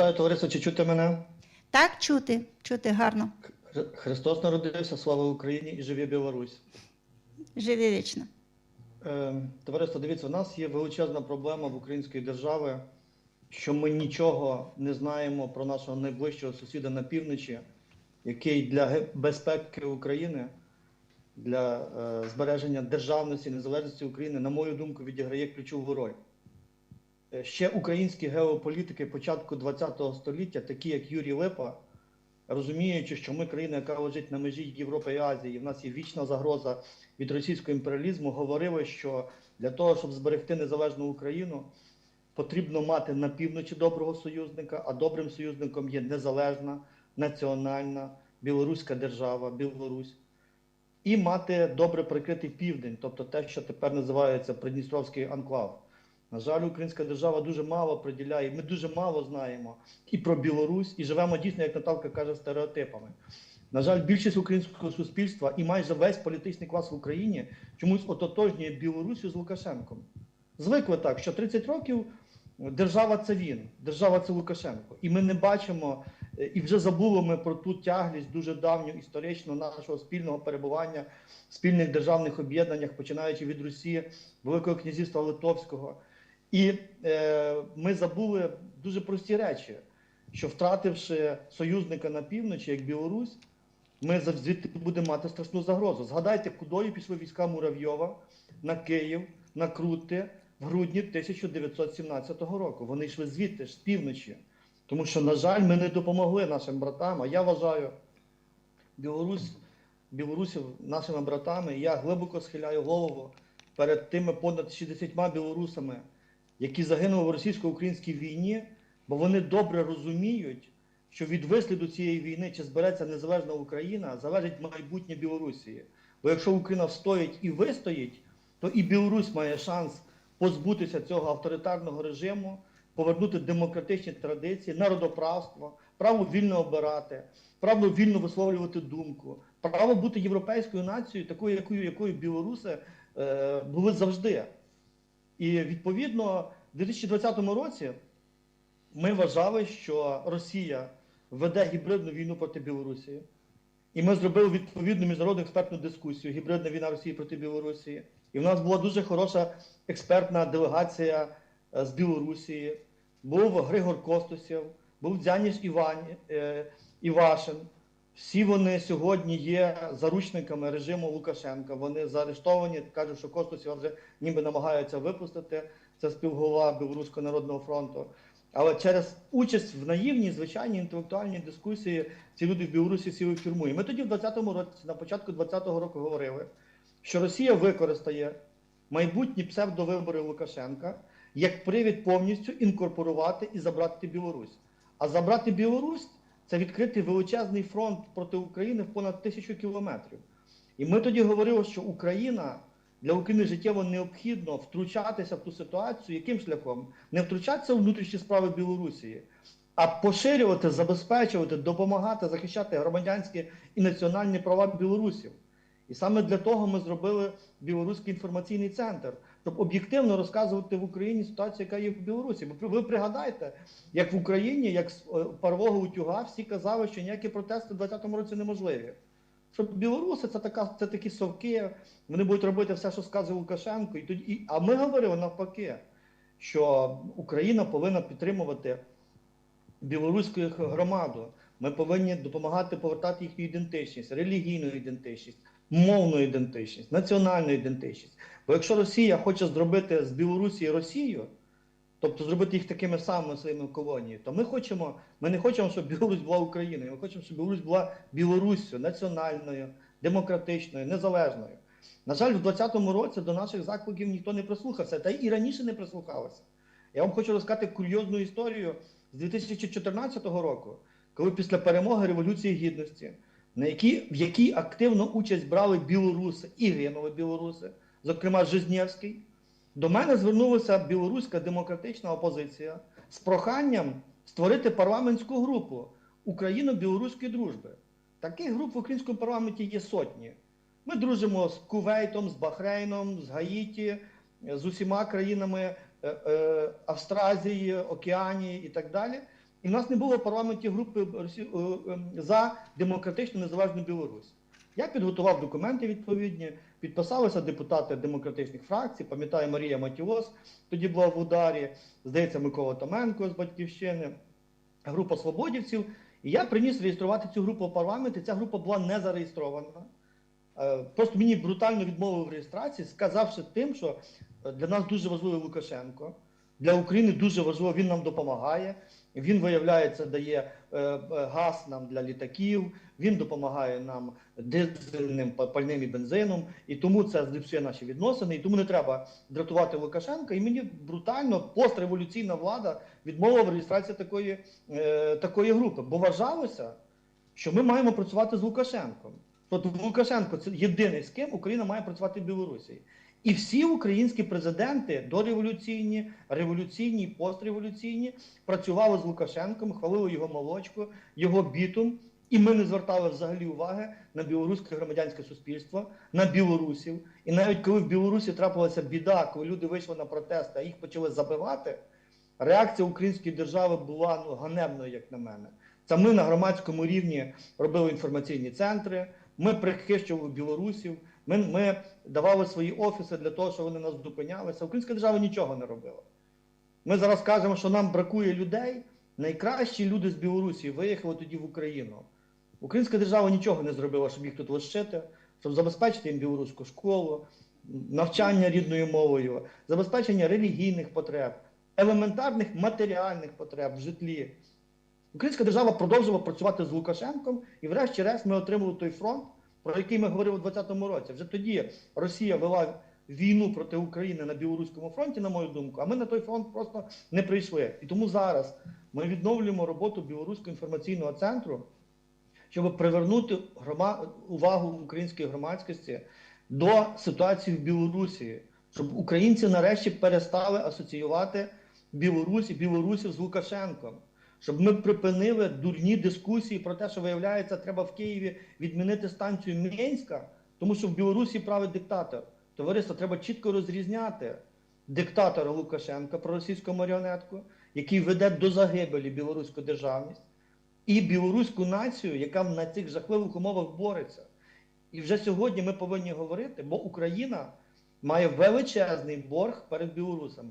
Товариство, чи чути мене? Так, чути, чути гарно. Христос народився, слава Україні і живе Білорусь. Живі вічно. Е, Товариство, дивіться, у нас є величезна проблема в української держави, що ми нічого не знаємо про нашого найближчого сусіда на півночі, який для безпеки України, для е, збереження державності, незалежності України, на мою думку, відіграє ключову роль. Е, Ще українські геополітики початку ХХ століття, такі як Юрій Липа, розуміючи, що ми країна, яка лежить на межі Європи і Азії, і в нас є вічна загроза від російського імперіалізму, говорили, що для того, щоб зберегти незалежну Україну, потрібно мати на півночі доброго союзника, а добрим союзником є незалежна, національна білоруська держава, Білорусь, і мати добре прикритий південь, тобто те, що тепер називається Придністровський анклав. На жаль, українська держава дуже мало приділяє. Ми дуже мало знаємо і про Білорусь, і живемо дійсно, як Наталка каже, стереотипами. На жаль, більшість українського суспільства і майже весь політичний клас в Україні чомусь ототожнює Білорусю з Лукашенком. Звикли так, що 30 років держава це він, держава це Лукашенко. І ми не бачимо, е, і вже забули ми про ту тяглість дуже давню історичну нашого спільного перебування в спільних державних об'єднаннях, починаючи від Росії, Великого князівства Литовського. І е, ми забули дуже прості речі, що втративши союзника на півночі, як Білорусь, ми звідти будемо мати страшну загрозу. Згадайте, кудою пішли війська Муравйова на Київ, на Крути в грудні 1917 року. Вони йшли звідти ж з півночі. Тому що, на жаль, ми не допомогли нашим братам. А я вважаю Білорусь, білорусів нашими братами. Я глибоко схиляю голову перед тими понад 60 білорусами, які загинули в російсько-українській війні, бо вони добре розуміють, що від висліду цієї війни, чи збереться незалежна Україна, залежить майбутнє Білорусі. Бо якщо Україна встоїть і вистоїть, то і Білорусь має шанс позбутися цього авторитарного режиму, повернути демократичні традиції, народоправство, право вільно обирати, право вільно висловлювати думку, право бути європейською нацією, такою, якою, якою білоруси е, були завжди. І відповідно, в 2020 році ми вважали, що Росія веде гібридну війну проти Білорусі. І ми зробили відповідну міжнародну експертну дискусію Гібридна війна Росії проти Білорусі. І в нас була дуже хороша експертна делегація е, з Білорусі. Був Григор Костусєв, був Дзяніш Івані, е, Івашин. Всі вони сьогодні є заручниками режиму Лукашенка. Вони заарештовані, кажуть, що Костусєва вже ніби намагаються випустити. Це співголова Білоруського народного фронту. Але через участь в наївній, звичайній інтелектуальній дискусії ці люди в Білорусі сіли в тюрму. І ми тоді в 20-му році, на початку 20-го року говорили, що Росія використає майбутні псевдовибори Лукашенка як привід повністю інкорпорувати і забрати Білорусь. А забрати Білорусь це відкрити величезний фронт проти України в понад тисячу кілометрів. І ми тоді говорили, що Україна для України життєво необхідно втручатися в ту ситуацію, яким шляхом не втручатися у внутрішні справи Білорусі, а поширювати, забезпечувати, допомагати захищати громадянські і національні права білорусів. І саме для того ми зробили Білоруський інформаційний центр, щоб об'єктивно розказувати в Україні ситуацію, яка є в Білорусі. Бо ви пригадайте, як в Україні, як з е, парового утюга, всі казали, що ніякі протести в 2020 році неможливі. Що білоруси це така, це такі совки, вони будуть робити все, що сказує Лукашенко. І тоді, і, а ми говорили навпаки, що Україна повинна підтримувати білоруську громаду. Ми повинні допомагати повертати їхню ідентичність, релігійну ідентичність, мовну ідентичність, національну ідентичність. Бо якщо Росія хоче зробити з Білорусі Росію, тобто зробити їх такими самими своїми колоніями, то ми хочемо, ми не хочемо, щоб Білорусь була Україною. Ми хочемо, щоб Білорусь була Білоруссю національною, демократичною, незалежною. На жаль, в 2020 році до наших закликів ніхто не прислухався, та і раніше не прислухалися. Я вам хочу розказати курйозну історію з 2014 року, коли після перемоги Революції Гідності, на якій, в якій активно участь брали білоруси і гинули білоруси, зокрема Жизнєвський, до мене звернулася білоруська демократична опозиція з проханням створити парламентську групу Україно-білоруської дружби. Таких груп в українському парламенті є сотні. Ми дружимо з Кувейтом, з Бахрейном, з Гаїті, з усіма країнами е, е, Австразії, Океанії і так далі. І в нас не було в парламенті групи е, е, за демократичну незалежну Білорусь. Я підготував документи відповідні, підписалися депутати демократичних фракцій. Пам'ятаю, Марія Матіос тоді була в ударі, здається, Микола Томенко з батьківщини, група свободівців. І я приніс реєструвати цю групу в парламент, і ця група була не зареєстрована. Е, Просто мені брутально відмовив в реєстрації, сказавши тим, що для нас дуже важливий Лукашенко. Для України дуже важливо, він нам допомагає. Він, виявляється, дає е, е, газ нам для літаків, він допомагає нам дизельним пальним і бензином, і тому це зліпшує наші відносини, і тому не треба дратувати Лукашенка. І мені брутально постреволюційна влада відмовила в реєстрації такої, е, такої групи, бо вважалося, що ми маємо працювати з Лукашенком. От Лукашенко це єдиний, з ким Україна має працювати в Білорусі. І всі українські президенти дореволюційні, революційні, постреволюційні працювали з Лукашенком, хвалили його молочку, його бітум. І ми не звертали взагалі уваги на білоруське громадянське суспільство, на білорусів. І навіть коли в Білорусі трапилася біда, коли люди вийшли на протести, а їх почали забивати, реакція української держави була ну, ганебною, як на мене. Це ми на громадському рівні робили інформаційні центри, ми прихищували білорусів, ми, ми давали свої офіси для того, щоб вони нас зупинялися. Українська держава нічого не робила. Ми зараз кажемо, що нам бракує людей. Найкращі люди з Білорусі виїхали тоді в Україну. Українська держава нічого не зробила, щоб їх тут лишити, щоб забезпечити їм білоруську школу, навчання рідною мовою, забезпечення релігійних потреб, елементарних матеріальних потреб в житлі. Українська держава продовжувала працювати з Лукашенком, і врешті-решт ми отримали той фронт, про який ми говорили у 2020 році. Вже тоді Росія вела війну проти України на білоруському фронті, на мою думку, а ми на той фронт просто не прийшли. І тому зараз ми відновлюємо роботу білоруського інформаційного центру, щоб привернути грома... увагу української громадськості до ситуації в Білорусі, щоб українці нарешті перестали асоціювати Білорусь і білорусів з Лукашенком. Щоб ми припинили дурні дискусії про те, що виявляється, треба в Києві відмінити станцію Мінська, тому що в Білорусі править диктатор. Товариство, треба чітко розрізняти диктатора Лукашенка, проросійську маріонетку, який веде до загибелі білоруську державність, і білоруську націю, яка на цих жахливих умовах бореться. І вже сьогодні ми повинні говорити, бо Україна має величезний борг перед білорусами.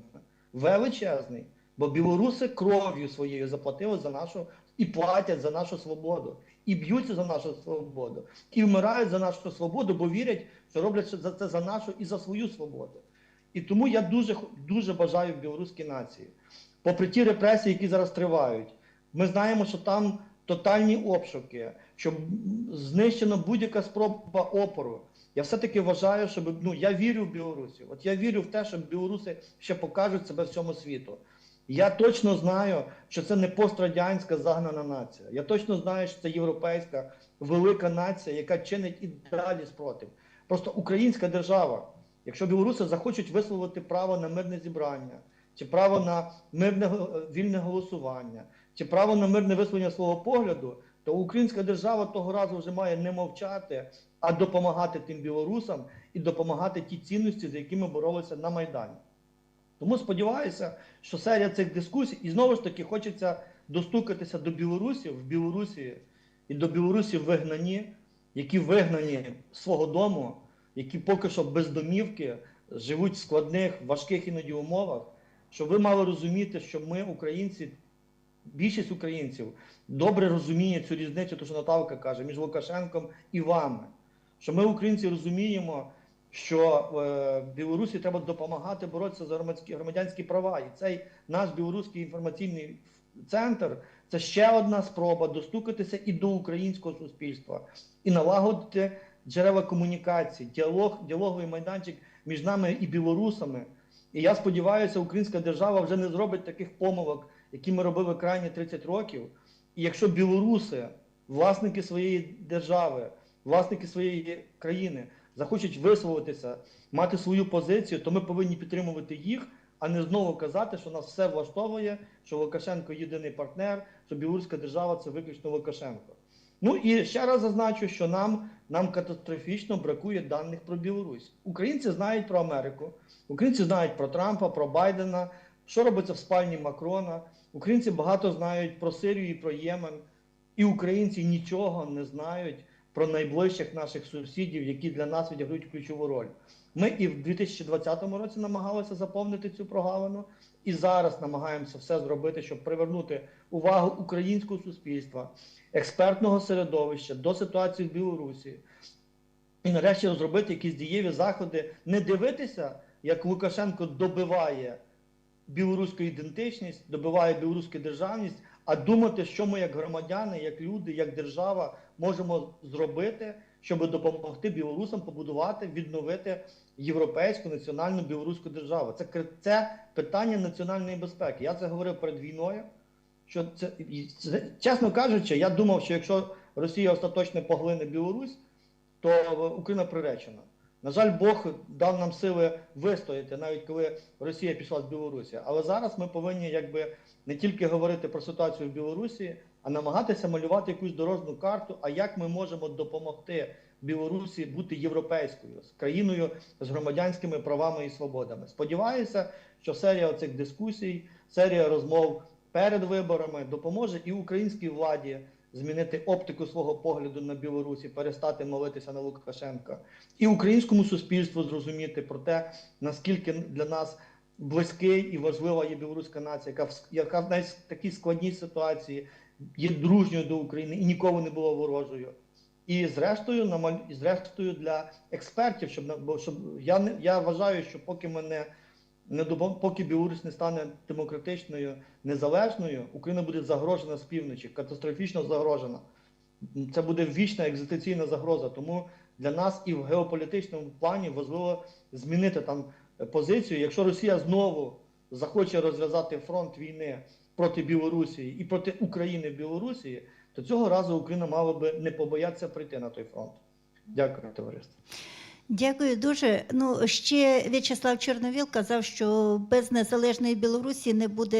Величезний. Бо білоруси кров'ю своєю заплатили за нашу і платять за нашу свободу, і б'ються за нашу свободу, і вмирають за нашу свободу, бо вірять, що роблять за це за нашу і за свою свободу. І тому я дуже дуже бажаю білоруській нації, попри ті репресії, які зараз тривають. Ми знаємо, що там тотальні обшуки, що знищено будь-яка спроба опору. Я все-таки вважаю, що ну я вірю в Білорусі. От я вірю в те, що білоруси ще покажуть себе всьому світу. Я точно знаю, що це не пострадянська загнана нація. Я точно знаю, що це європейська велика нація, яка чинить і далі спротив. Просто українська держава, якщо білоруси захочуть висловити право на мирне зібрання, чи право на мирне вільне голосування, чи право на мирне висловлення свого погляду, то українська держава того разу вже має не мовчати, а допомагати тим білорусам і допомагати ті цінності, за якими боролися на Майдані. Тому сподіваюся, що серія цих дискусій, і знову ж таки хочеться достукатися до білорусів в Білорусі і до білорусів вигнані, які вигнані з свого дому, які поки що без домівки живуть в складних, важких іноді умовах, щоб ви мали розуміти, що ми, українці, більшість українців добре розуміє цю різницю, то що Наталка каже, між Лукашенком і вами. Що ми, українці, розуміємо, що е, Білорусі треба допомагати боротися за громадські громадянські права. І цей наш білоруський інформаційний центр це ще одна спроба достукатися і до українського суспільства, і налагодити джерела комунікації, діалог, діалоговий майданчик між нами і білорусами. І я сподіваюся, українська держава вже не зробить таких помилок, які ми робили крайні 30 років. І якщо білоруси, власники своєї держави, власники своєї країни, захочуть висловитися, мати свою позицію, то ми повинні підтримувати їх, а не знову казати, що нас все влаштовує, що Лукашенко єдиний партнер, що білоруська держава це виключно Лукашенко. Ну і ще раз зазначу, що нам, нам катастрофічно бракує даних про Білорусь. Українці знають про Америку, українці знають про Трампа, про Байдена, що робиться в спальні Макрона, Українці багато знають про Сирію і про Ємен, і українці нічого не знають про найближчих наших сусідів, які для нас відіграють ключову роль. Ми і в 2020 році намагалися заповнити цю прогалину, і зараз намагаємося все зробити, щоб привернути увагу українського суспільства, експертного середовища до ситуації в Білорусі. І нарешті розробити якісь дієві заходи, не дивитися, як Лукашенко добиває білоруську ідентичність, добиває білоруську державність, а думати, що ми як громадяни, як люди, як держава можемо зробити, щоб допомогти білорусам побудувати, відновити європейську національну білоруську державу. Це це питання національної безпеки. Я це говорив перед війною. Що це, чесно кажучи, я думав, що якщо Росія остаточно поглине Білорусь, то Україна приречена. На жаль, Бог дав нам сили вистояти, навіть коли Росія пішла з Білорусі. Але зараз ми повинні якби не тільки говорити про ситуацію в Білорусі, а намагатися малювати якусь дорожню карту, а як ми можемо допомогти Білорусі бути європейською з країною з громадянськими правами і свободами. Сподіваюся, що серія цих дискусій, серія розмов перед виборами допоможе і українській владі змінити оптику свого погляду на Білорусі, перестати молитися на Лукашенка, і українському суспільству зрозуміти про те, наскільки для нас близький і важлива є білоруська нація, яка в, яка в такій складній ситуації є дружньою до України і ніколи не була ворожою. І зрештою, намаль... і зрештою для експертів, щоб на- щоб я не я вважаю, що поки ми не, поки Білорусь не стане демократичною, незалежною, Україна буде загрожена з півночі, катастрофічно загрожена. Це буде вічна екзистенційна загроза. Тому для нас і в геополітичному плані важливо змінити там позицію. Якщо Росія знову захоче розв'язати фронт війни проти Білорусі і проти України в Білорусі, то цього разу Україна мала би не побоятися прийти на той фронт. Дякую, товариство. Дякую дуже. Ну ще В'ячеслав Чорновіл казав, що без незалежної Білорусі не буде